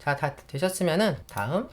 자, 다 되셨으면은 다음,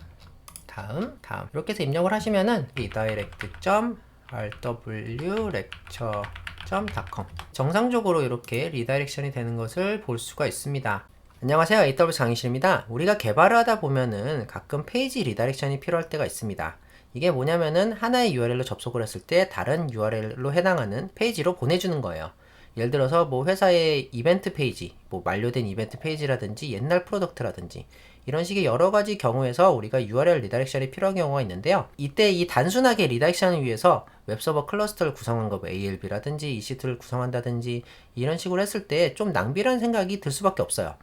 다음, 다음 이렇게 해서 입력을 하시면은 redirect.rwlecture.com 정상적으로 이렇게 리다이렉션이 되는 것을 볼 수가 있습니다. 안녕하세요. AWS 강의실입니다. 우리가 개발을 하다 보면은 가끔 페이지 리다이렉션이 필요할 때가 있습니다. 이게 뭐냐면은 하나의 URL로 접속을 했을 때 다른 URL로 해당하는 페이지로 보내주는 거예요. 예를 들어서 뭐 회사의 이벤트 페이지, 뭐 만료된 이벤트 페이지라든지 옛날 프로덕트라든지 이런 식의 여러 가지 경우에서 우리가 URL 리다이렉션이 필요한 경우가 있는데요. 이때 이 단순하게 리다이렉션을 위해서 웹서버 클러스터를 구성한 거, 뭐 ALB라든지 EC2를 구성한다든지 이런 식으로 했을 때 좀 낭비라는 생각이 들 수밖에 없어요.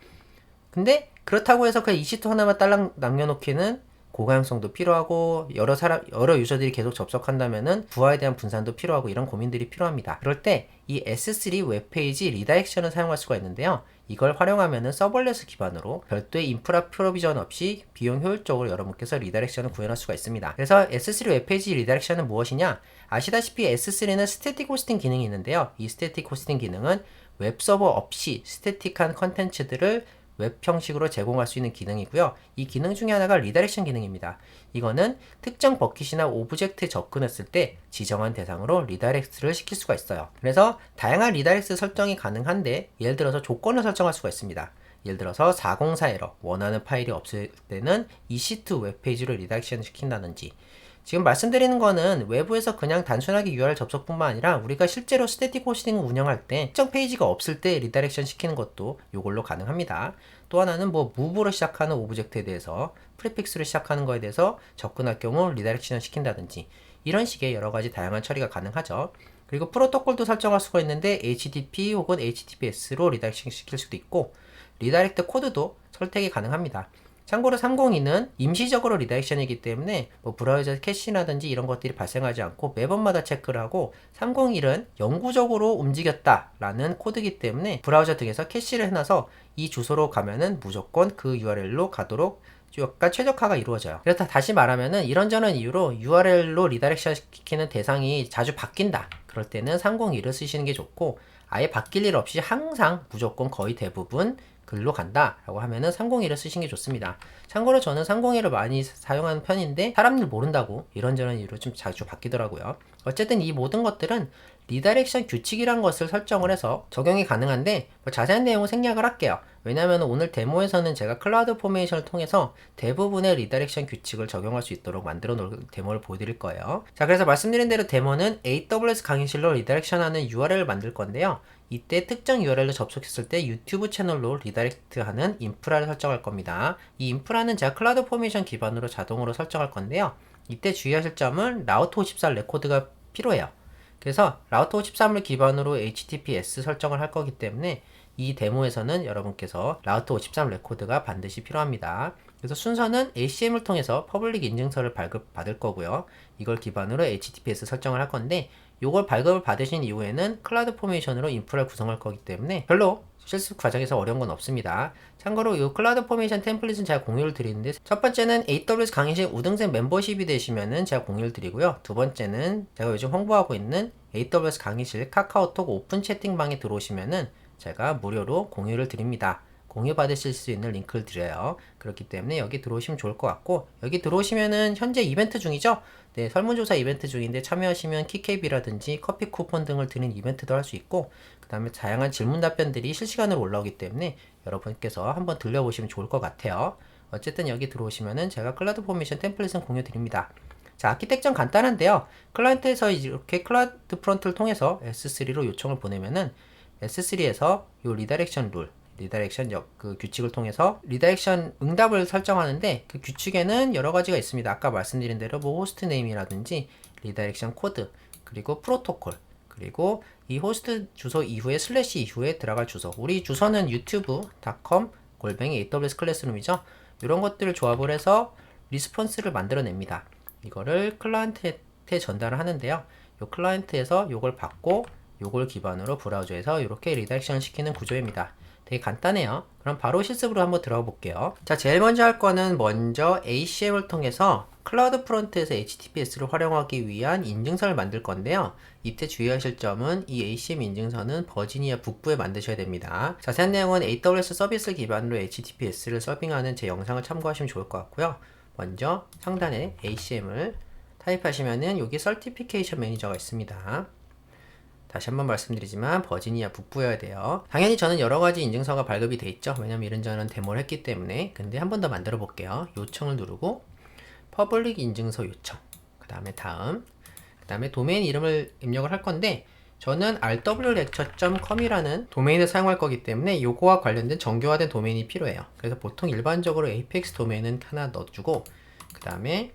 근데 그렇다고 해서 그 EC2 하나만 딸랑 남겨놓기는 고가용성도 필요하고 여러 사람 여러 유저들이 계속 접속한다면은 부하에 대한 분산도 필요하고 이런 고민들이 필요합니다. 그럴 때 이 S3 웹페이지 리다이렉션을 사용할 수가 있는데요. 이걸 활용하면은 서벌레스 기반으로 별도의 인프라 프로비전 없이 비용 효율적으로 여러분께서 리다이렉션을 구현할 수가 있습니다. 그래서 S3 웹페이지 리다이렉션은 무엇이냐? 아시다시피 S3는 스태틱 호스팅 기능이 있는데요. 이 스태틱 호스팅 기능은 웹서버 없이 스태틱한 컨텐츠들을 웹 형식으로 제공할 수 있는 기능이고요. 이 기능 중에 하나가 리다이렉션 기능입니다. 이거는 특정 버킷이나 오브젝트에 접근했을 때 지정한 대상으로 리다이렉트를 시킬 수가 있어요. 그래서 다양한 리다이렉트 설정이 가능한데 예를 들어서 조건을 설정할 수가 있습니다. 예를 들어서 404 에러 원하는 파일이 없을 때는 EC2 웹페이지로 리다이렉션을 시킨다든지 지금 말씀드리는 거는 외부에서 그냥 단순하게 URL 접속뿐만 아니라 우리가 실제로 스태틱 호스팅을 운영할 때 특정 페이지가 없을 때 리다이렉션 시키는 것도 이걸로 가능합니다. 또 하나는 뭐 무브로 시작하는 오브젝트에 대해서 프리픽스로 시작하는 거에 대해서 접근할 경우 리다이렉션을 시킨다든지 이런 식의 여러 가지 다양한 처리가 가능하죠. 그리고 프로토콜도 설정할 수가 있는데 HTTP 혹은 HTTPS로 리다이렉션 시킬 수도 있고 리다이렉트 코드도 선택이 가능합니다. 참고로 302는 임시적으로 리다이렉션이기 때문에 뭐 브라우저 캐시라든지 이런 것들이 발생하지 않고 매번마다 체크를 하고 301은 영구적으로 움직였다라는 코드이기 때문에 브라우저 등에서 캐시를 해놔서 이 주소로 가면은 무조건 그 URL로 가도록 약간 최적화가 이루어져요. 그래서 다시 말하면은 이런저런 이유로 URL로 리다이렉션 시키는 대상이 자주 바뀐다. 그럴 때는 301을 쓰시는 게 좋고 아예 바뀔 일 없이 항상 무조건 거의 대부분 글로 간다 라고 하면은 301을 쓰시는 게 좋습니다. 참고로 저는 301을 많이 사용하는 편인데 사람들 모른다고 이런저런 이유로 좀 자주 바뀌더라고요. 어쨌든 이 모든 것들은 리다이렉션 규칙이란 것을 설정을 해서 적용이 가능한데 뭐 자세한 내용은 생략을 할게요 왜냐하면 오늘 데모에서는 제가 클라우드 포메이션을 통해서 대부분의 리다이렉션 규칙을 적용할 수 있도록 만들어 놓은 데모를 보여드릴 거예요 자 그래서 말씀드린 대로 데모는 AWS 강의실로 리다이렉션하는 URL을 만들 건데요 이때 특정 URL로 접속했을 때 유튜브 채널로 리다이렉트하는 인프라를 설정할 겁니다. 이 인프라는 제가 클라우드 포메이션 기반으로 자동으로 설정할 건데요. 이때 주의하실 점은 라우트 54 레코드가 필요해요. 그래서 라우트 53을 기반으로 HTTPS 설정을 할 거기 때문에 이 데모에서는 여러분께서 라우트 53 레코드가 반드시 필요합니다. 그래서 순서는 ACM을 통해서 퍼블릭 인증서를 발급받을 거고요. 이걸 기반으로 HTTPS 설정을 할 건데 이걸 발급을 받으신 이후에는 클라우드 포메이션으로 인프라를 구성할 거기 때문에 별로 실습 과정에서 어려운 건 없습니다. 참고로 이 클라우드 포메이션 템플릿은 제가 공유를 드리는데 첫 번째는 AWS 강의실 우등생 멤버십이 되시면은 제가 공유를 드리고요. 두 번째는 제가 요즘 홍보하고 있는 AWS 강의실 카카오톡 오픈 채팅방에 들어오시면은 제가 무료로 공유를 드립니다. 공유 받으실 수 있는 링크를 드려요. 그렇기 때문에 여기 들어오시면 좋을 것 같고 여기 들어오시면은 현재 이벤트 중이죠. 네, 설문조사 이벤트 중인데 참여하시면 키캡이라든지 커피 쿠폰 등을 드리는 이벤트도 할 수 있고 그 다음에 다양한 질문 답변들이 실시간으로 올라오기 때문에 여러분께서 한번 들려보시면 좋을 것 같아요. 어쨌든 여기 들어오시면은 제가 클라우드 포메이션 템플릿은 공유 드립니다. 자, 아키텍처는 간단한데요. 클라이언트에서 이렇게 클라우드 프론트를 통해서 S3로 요청을 보내면은 S3에서 이 리다이렉션 룰, 리다이렉션 역, 그 규칙을 통해서 리다이렉션 응답을 설정하는데 그 규칙에는 여러 가지가 있습니다. 아까 말씀드린 대로 뭐 호스트 네임이라든지 리다이렉션 코드 그리고 프로토콜 그리고 이 호스트 주소 이후에 슬래시 이후에 들어갈 주소 우리 주소는 유튜브.com 골뱅이 AWS 클래스룸이죠. 이런 것들을 조합을 해서 리스폰스를 만들어냅니다. 이거를 클라이언트에 전달을 하는데요. 이 클라이언트에서 이걸 받고 이걸 기반으로 브라우저에서 이렇게 리다이렉션 시키는 구조입니다. 되게 간단해요. 그럼 바로 실습으로 한번 들어가 볼게요. 자, 제일 먼저 할 거는 먼저 ACM을 통해서 클라우드 프론트에서 HTTPS를 활용하기 위한 인증서를 만들 건데요. 이때 주의하실 점은 이 ACM 인증서는 버지니아 북부에 만드셔야 됩니다. 자세한 내용은 AWS 서비스 기반으로 HTTPS를 서빙하는 제 영상을 참고하시면 좋을 것 같고요. 먼저 상단에 ACM을 타입하시면은 여기 설티피케이션 매니저가 있습니다. 다시 한번 말씀드리지만 버지니아 북부여야 돼요. 당연히 저는 여러 가지 인증서가 발급이 돼 있죠. 왜냐면 이런 저런 데모를 했기 때문에. 근데 한 번 더 만들어 볼게요. 요청을 누르고 퍼블릭 인증서 요청. 그 다음에 다음. 그 다음에 도메인 이름을 입력을 할 건데 저는 rwlecture.com이라는 도메인을 사용할 거기 때문에 요거와 관련된 정교화된 도메인이 필요해요. 그래서 보통 일반적으로 apex 도메인은 하나 넣어주고 그 다음에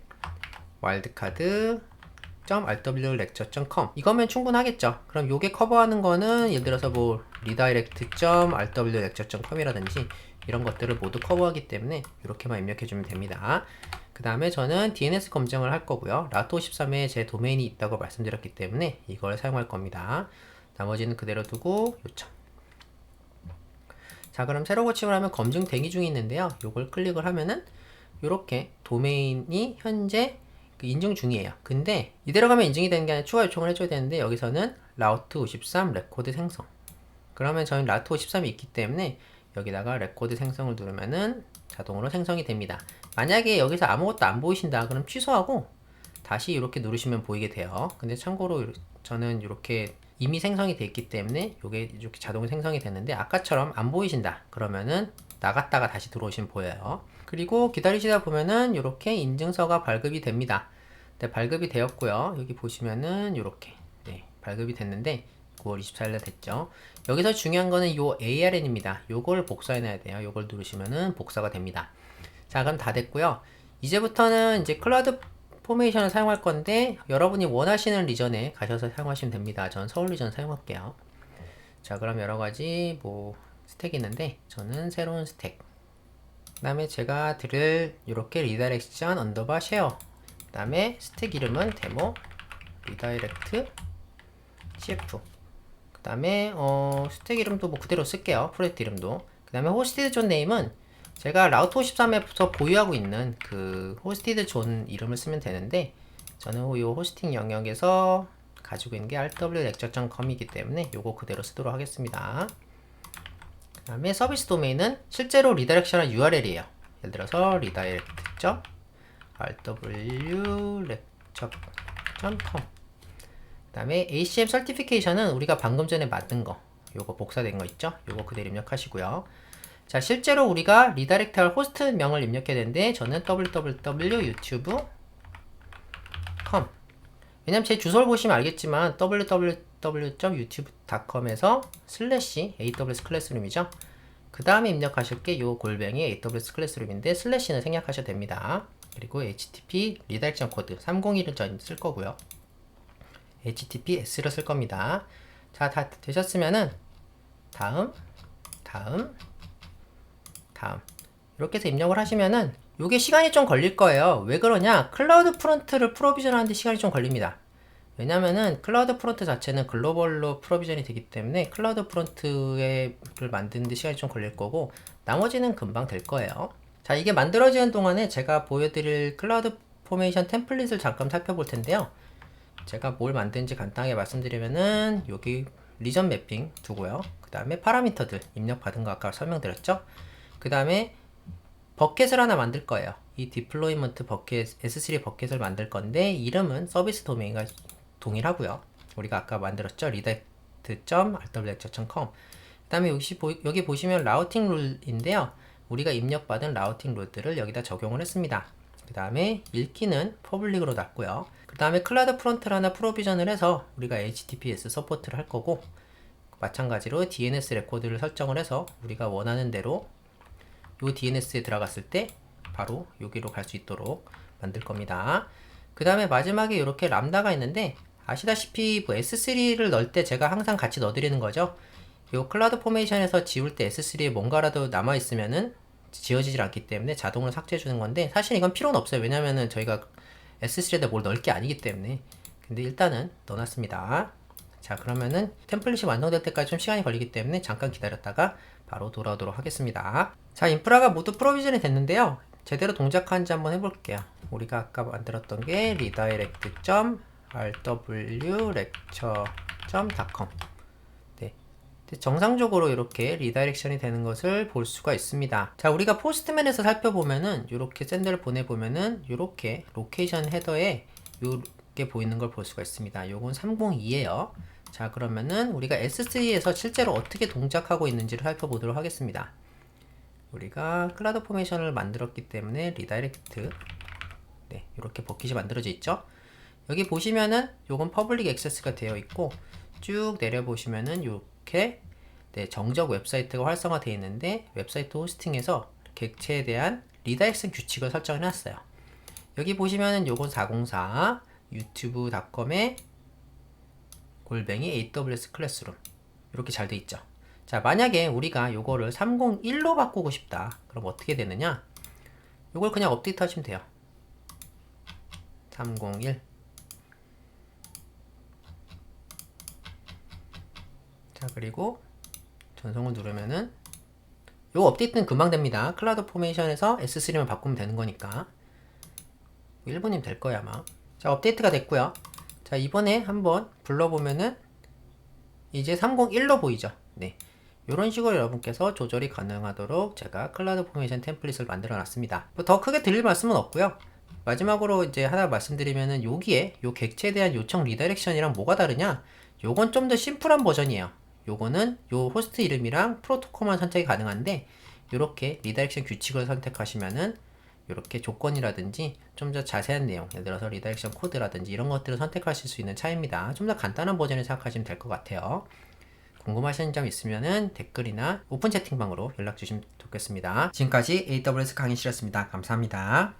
wildcard rwlecture.com 이거면 충분하겠죠. 그럼 요게 커버하는 거는 예를 들어서 뭐 redirect.rwlecture.com이라든지 이런 것들을 모두 커버하기 때문에 이렇게만 입력해 주면 됩니다. 그 다음에 저는 DNS 검증을 할 거고요. 라토53에 제 도메인이 있다고 말씀드렸기 때문에 이걸 사용할 겁니다. 나머지는 그대로 두고 요청. 자, 그럼 새로 고침을 하면 검증 대기 중에 있는데요. 요걸 클릭을 하면은 이렇게 도메인이 현재 그 인증 중이에요. 근데 이대로 가면 인증이 되는 게 아니라 추가 요청을 해줘야 되는데 여기서는 라우트 53 레코드 생성. 그러면 저희 라우트 53이 있기 때문에 여기다가 레코드 생성을 누르면은 자동으로 생성이 됩니다. 만약에 여기서 아무것도 안 보이신다 그럼 취소하고 다시 이렇게 누르시면 보이게 돼요. 근데 참고로 저는 이렇게 이미 생성이 돼 있기 때문에 이게 이렇게 자동 생성이 됐는데 아까처럼 안 보이신다 그러면은 나갔다가 다시 들어오시면 보여요. 그리고 기다리시다 보면은 이렇게 인증서가 발급이 됩니다. 네, 발급이 되었고요. 여기 보시면은 이렇게 네, 발급이 됐는데 9월 24일에 됐죠. 여기서 중요한 거는 이 ARN입니다. 요걸 복사해 놔야 돼요. 요걸 누르시면은 복사가 됩니다. 자, 그럼 다 됐고요. 이제부터는 이제 클라우드 포메이션을 사용할 건데 여러분이 원하시는 리전에 가셔서 사용하시면 됩니다. 전 서울 리전 사용할게요. 자, 그럼 여러 가지 뭐 스택이 있는데 저는 새로운 스택. 그 다음에 제가 드릴 이렇게 리다이렉션 언더바 쉐어. 그 다음에 스택 이름은 데모 리다이렉트 cf. 그 다음에 어 스택 이름도 뭐 그대로 쓸게요. 프로젝트 이름도. 그 다음에 호스티드 존 네임은 제가 라우트 53에서 보유하고 있는 그 호스티드 존 이름을 쓰면 되는데 저는 이 호스팅 영역에서 가지고 있는 게 rwlecture.com이기 때문에 요거 그대로 쓰도록 하겠습니다. 그 다음에 서비스 도메인은 실제로 리다이렉션한 URL이에요. 예를 들어서 redirect.rwlecture.com 그 다음에 ACM 설티피케이션은 우리가 방금 전에 만든 거 요거 복사된 거 있죠? 요거 그대로 입력하시고요. 자, 실제로 우리가 리다이렉트 할 호스트 명을 입력해야 되는데 저는 www.youtube.com 왜냐면 제 주소를 보시면 알겠지만 www.youtube.com에서 슬래시 AWS 클래스룸이죠. 그 다음에 입력하실 게 요 골뱅이 AWS 클래스룸인데 슬래시는 생략하셔도 됩니다. 그리고 HTTP 리다이렉션 코드 301을 전쓸 거고요. HTTPS를 쓸 겁니다. 자, 다 되셨으면은 다음, 다음, 다음 이렇게 해서 입력을 하시면은 이게 시간이 좀 걸릴 거예요. 왜 그러냐? 클라우드 프론트를 프로비전 하는데 시간이 좀 걸립니다. 왜냐면은 클라우드 프론트 자체는 글로벌로 프로비전이 되기 때문에 클라우드 프론트를 만드는데 시간이 좀 걸릴 거고 나머지는 금방 될 거예요. 자, 이게 만들어지는 동안에 제가 보여드릴 클라우드 포메이션 템플릿을 잠깐 살펴볼 텐데요. 제가 뭘 만드는지 간단하게 말씀드리면은 여기 리전 매핑 두고요. 그 다음에 파라미터들 입력 받은 거 아까 설명드렸죠. 그 다음에 버켓을 하나 만들 거예요. 이 디플로이먼트 버켓, S3 버켓을 만들 건데 이름은 서비스 도메인과 동일하고요. 우리가 아까 만들었죠. redirect.rwlecture.com 그 다음에 여기, 보, 여기 보시면 라우팅 룰인데요. 우리가 입력받은 라우팅 룰들을 여기다 적용을 했습니다. 그 다음에 읽기는 퍼블릭으로 놨고요. 그 다음에 클라우드 프론트를 하나 프로비전을 해서 우리가 HTTPS 서포트를 할 거고 마찬가지로 DNS 레코드를 설정을 해서 우리가 원하는 대로 요 DNS에 들어갔을 때 바로 여기로 갈 수 있도록 만들 겁니다. 그 다음에 마지막에 이렇게 람다가 있는데 아시다시피 뭐 S3를 넣을 때 제가 항상 같이 넣어드리는 거죠. 요 클라우드 포메이션에서 지울 때 S3에 뭔가라도 남아 있으면은 지워지질 않기 때문에 자동으로 삭제해 주는 건데 사실 이건 필요는 없어요. 왜냐면은 저희가 S3에다 뭘 넣을 게 아니기 때문에 근데 일단은 넣어놨습니다. 자 그러면은 템플릿이 완성될 때까지 좀 시간이 걸리기 때문에 잠깐 기다렸다가 바로 돌아오도록 하겠습니다. 자 인프라가 모두 프로비전이 됐는데요. 제대로 동작하는지 한번 해볼게요. 우리가 아까 만들었던 게 redirect.rwlecture.com 네. 근데 정상적으로 이렇게 리다이렉션이 되는 것을 볼 수가 있습니다. 자, 우리가 포스트맨에서 살펴보면은 이렇게 샌들을 보내보면은 이렇게 로케이션 헤더에 이렇게 보이는 걸 볼 수가 있습니다. 요건 302예요. 자, 그러면은 우리가 S3에서 실제로 어떻게 동작하고 있는지를 살펴보도록 하겠습니다. 우리가 클라우드 포메이션을 만들었기 때문에 리다이렉트 네, 이렇게 버킷이 만들어져 있죠. 여기 보시면은 요건 퍼블릭 액세스가 되어 있고 쭉 내려 보시면은 이렇게 네, 정적 웹사이트가 활성화되어 있는데 웹사이트 호스팅에서 객체에 대한 리다이렉션 규칙을 설정해 놨어요. 여기 보시면은 요건 404 유튜브닷컴의 골뱅이 AWS 클래스룸 이렇게 잘 돼 있죠. 자, 만약에 우리가 요거를 301로 바꾸고 싶다. 그럼 어떻게 되느냐? 요걸 그냥 업데이트 하시면 돼요. 301. 그리고 전송을 누르면은 요 업데이트는 금방 됩니다. 클라우드 포메이션에서 S3만 바꾸면 되는 거니까. 1분이면 될 거야, 아마. 자, 업데이트가 됐고요. 자, 이번에 한번 불러보면은 이제 301로 보이죠? 네. 이런 식으로 여러분께서 조절이 가능하도록 제가 클라우드 포메이션 템플릿을 만들어 놨습니다. 뭐 더 크게 드릴 말씀은 없고요. 마지막으로 이제 하나 말씀드리면은 여기에 요 객체에 대한 요청 리다이렉션이랑 뭐가 다르냐? 요건 좀 더 심플한 버전이에요. 요거는 요 호스트 이름이랑 프로토콜만 선택이 가능한데 요렇게 리다이렉션 규칙을 선택하시면은 이렇게 조건이라든지 좀 더 자세한 내용, 예를 들어서 리다이렉션 코드라든지 이런 것들을 선택하실 수 있는 차이입니다. 좀 더 간단한 버전을 생각하시면 될 것 같아요. 궁금하신 점 있으면은 댓글이나 오픈 채팅방으로 연락 주시면 좋겠습니다. 지금까지 AWS 강의실이었습니다. 감사합니다.